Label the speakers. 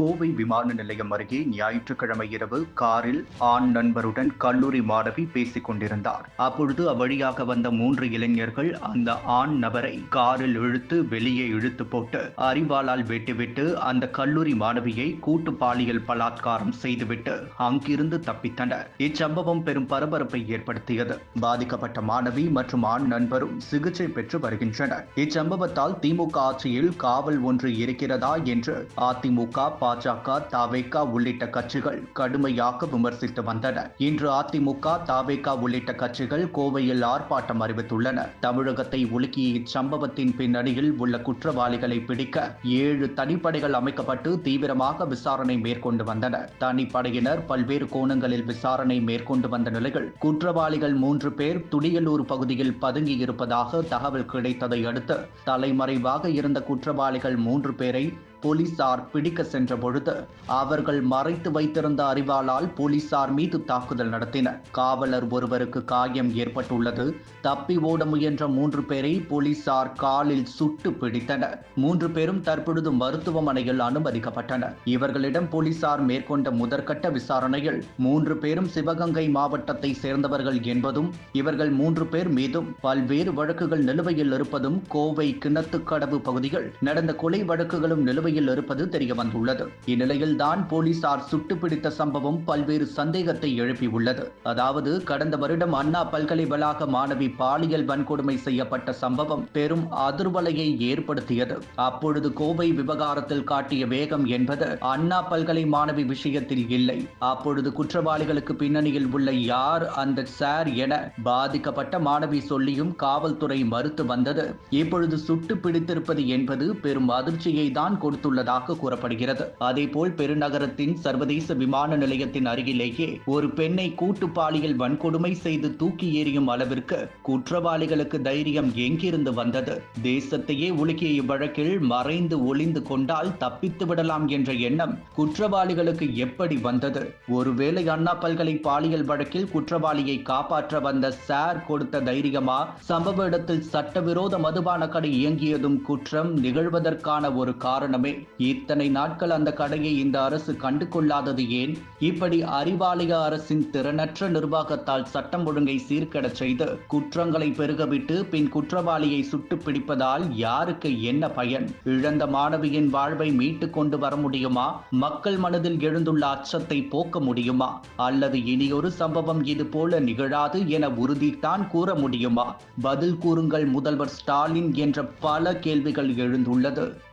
Speaker 1: கோவை விமான நிலையம் அருகே ஞாயிற்றுக்கிழமை இரவு காரில் ஆண் நண்பருடன் கல்லூரி மாணவி பேசிக் கொண்டிருந்தார். அப்பொழுது அவ்வழியாக வந்த மூன்று இளைஞர்கள் அந்த ஆண் நபரை காரில் இழுத்து வெளியே இழுத்து போட்டு அறிவாளால் வெட்டிவிட்டு அந்த கல்லூரி மாணவியை கூட்டு பாலியல் பலாத்காரம் செய்துவிட்டு அங்கிருந்து தப்பித்தனர். இச்சம்பவம் பெரும் பரபரப்பை ஏற்படுத்தியது. பாதிக்கப்பட்ட மாணவி மற்றும் ஆண் நண்பரும் சிகிச்சை பெற்று வருகின்றனர். இச்சம்பவத்தால் திமுக ஆட்சியில் காவல் ஒன்று இருக்கிறதா என்று அதிமுக பாஜக தாவேகா உள்ளிட்ட கட்சிகள் கடுமையாக விமர்சித்து வந்தன. இன்று அதிமுக தாவேகா உள்ளிட்ட கட்சிகள் கோவையில் ஆர்ப்பாட்டம் அறிவித்துள்ளன. தமிழகத்தை உலுக்கிய இச்சம்பவத்தின் பின்னணியில் உள்ள குற்றவாளிகளை பிடிக்க ஏழு தனிப்படைகள் அமைக்கப்பட்டு தீவிரமாக விசாரணை மேற்கொண்டு வந்தன. தனிப்படையினர் பல்வேறு கோணங்களில் விசாரணை மேற்கொண்டு வந்த நிலையில் குற்றவாளிகள் மூன்று பேர் துடியலூர் பகுதியில் பதுங்கி இருப்பதாக தகவல் கிடைத்ததை அடுத்து தலைமறைவாக இருந்த குற்றவாளிகள் மூன்று பேரை போலீசார் பிடிக்க சென்ற பொழுது அவர்கள் மறைத்து வைத்திருந்த அறிவாளால் போலீசார் மீது தாக்குதல் நடத்தினர். காவலர் ஒருவருக்கு காயம் ஏற்பட்டுள்ளது. தப்பி ஓட முயன்ற மூன்று பேரை போலீசார் காலில் சுட்டு பிடித்தனர். மூன்று பேரும் தற்பொழுது மருத்துவமனையில் அனுமதிக்கப்பட்டனர். இவர்களிடம் போலீசார் மேற்கொண்ட முதற்கட்ட விசாரணையில் மூன்று பேரும் சிவகங்கை மாவட்டத்தை சேர்ந்தவர்கள் என்பதும் இவர்கள் மூன்று பேர் மீதும் பல்வேறு வழக்குகள் நிலுவையில் இருப்பதும் கோவை கிணத்துக்கடவு பகுதியில் நடந்த கொலை வழக்குகளும் நிலுவை நிலுவையில் இருப்பது தெரிய வந்துள்ளது இந்நிலையில் தான் போலீசார் சுட்டுப்பிடித்த சம்பவம் பல்வேறு சந்தேகத்தை எழுப்பியுள்ளது. அதாவது கடந்த வருடம் அண்ணா பல்கலை வளாக மாணவி பாலியல் வன்கொடுமை செய்யப்பட்ட சம்பவம் பெரும் அதிர்வலையை ஏற்படுத்தியது. அப்பொழுது கோவை விவகாரத்தில் காட்டிய வேகம் என்பது அண்ணா பல்கலை மாணவி விஷயத்தில் இல்லை. அப்பொழுது குற்றவாளிகளுக்கு பின்னணியில் உள்ள யார் அந்த சார் என பாதிக்கப்பட்ட மாணவி சொல்லியும் காவல்துறை மறுத்து வந்தது. இப்பொழுது சுட்டு பிடித்திருப்பது என்பது பெரும் அதிர்ச்சியை தான் கொடுத்து கொடுத்துள்ளதாக கூறப்படுகிறது. அதேபோல் பெருநகரத்தின் சர்வதேச விமான நிலையத்தின் அருகிலேயே ஒரு பெண்ணை கூட்டு பாலியல் வன்கொடுமை செய்து தூக்கி எறியும் அளவிற்கு குற்றவாளிகளுக்கு தைரியம் எங்கிருந்து வந்தது? தேசத்தையே உலுக்கிய இவ்வழக்கில் மறைந்து ஒளிந்து கொண்டால் தப்பித்து விடலாம் என்ற எண்ணம் குற்றவாளிகளுக்கு எப்படி வந்தது? ஒருவேளை அண்ணா பல்கலை பாலியல் வழக்கில் குற்றவாளியை காப்பாற்ற வந்த சார் கொடுத்த தைரியமா? சம்பவ இடத்தில் சட்டவிரோத மதுபான கடை இயங்கியதும் குற்றம் நிகழ்வதற்கான ஒரு காரணமே இத்தனை நாட்கள் அந்த கடையை இந்த அரசு கண்டு கொள்ளாதது ஏன்? இப்படி அறிவாலய அரசின் திறனற்ற நிர்வாகத்தால் சட்டம் ஒழுங்கை சீர்கெடச் செய்து குற்றங்களை பெருகவிட்டு பின் குற்றவாளியை சுட்டு பிடிப்பதால் யாருக்கு என்ன பயன்? இழந்த மாணவியின் வாழ்வை மீட்டு கொண்டு வர முடியுமா? மக்கள் மனதில் எழுந்துள்ள அச்சத்தை போக்க முடியுமா? அல்லது இனியொரு சம்பவம் இது போல நிகழாது என உறுதித்தான் கூற முடியுமா? பதில் கூறுங்கள் முதல்வர் ஸ்டாலின் என்ற பல கேள்விகள் எழுந்துள்ளது.